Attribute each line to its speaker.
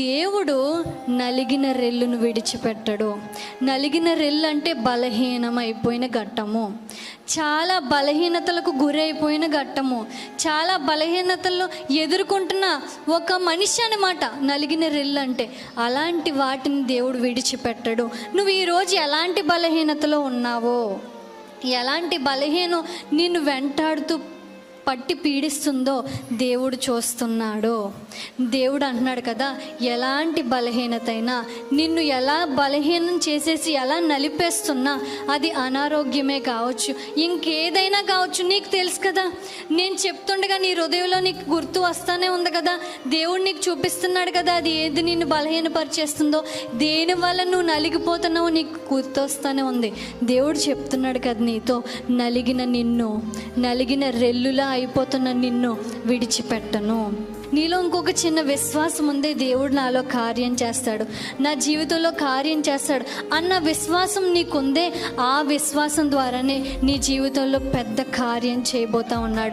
Speaker 1: దేవుడు నలిగిన రెల్లును విడిచిపెట్టడు. నలిగిన రెల్లు అంటే బలహీనమైపోయిన ఘట్టము. చాలా బలహీనతలకు గురైపోయిన ఘట్టము. చాలా బలహీనతలను ఎదుర్కొంటున్న ఒక మనిషి అనమాట నలిగిన రెల్లు అంటే. అలాంటి వాటిని దేవుడు విడిచిపెట్టడు. నువ్వు ఈరోజు ఎలాంటి బలహీనతలో ఉన్నావో? ఎలాంటి బలహీనం నిన్ను వెంటాడుతూ పట్టి పీడిస్తుందో దేవుడు చూస్తున్నాడు. దేవుడు అంటున్నాడు కదా ఎలాంటి బలహీనత అయినా నిన్ను ఎలా బలహీనం చేసేసి ఎలా నలిపేస్తున్నా అది అనారోగ్యమే కావచ్చు. ఇంకేదైనా కావచ్చు నీకు తెలుసు కదా. నేను చెప్తుండగా నీ హృదయంలో నీకు గుర్తు వస్తానే ఉంది కదా. దేవుడు నీకు చూపిస్తున్నాడు కదా అది ఏది నిన్ను బలహీనపరిచేస్తుందో. దేని వల్ల నువ్వు నలిగిపోతున్నావో నీకు గుర్తొస్తానే ఉంది. దేవుడు చెప్తున్నాడు కదా నీతో నలిగిన నిన్ను నలిగిన రెల్లులా అయిపోతున్న నిన్ను విడిచిపెట్టను. నీలో ఇంకొక చిన్న విశ్వాసం ఉంది దేవుడు నాలో కార్యం చేస్తాడు. నా జీవితంలో కార్యం చేస్తాడు. అన్న విశ్వాసం నీకుందే ఆ విశ్వాసం ద్వారానే నీ జీవితంలో పెద్ద కార్యం చేయబోతా ఉన్నాడు.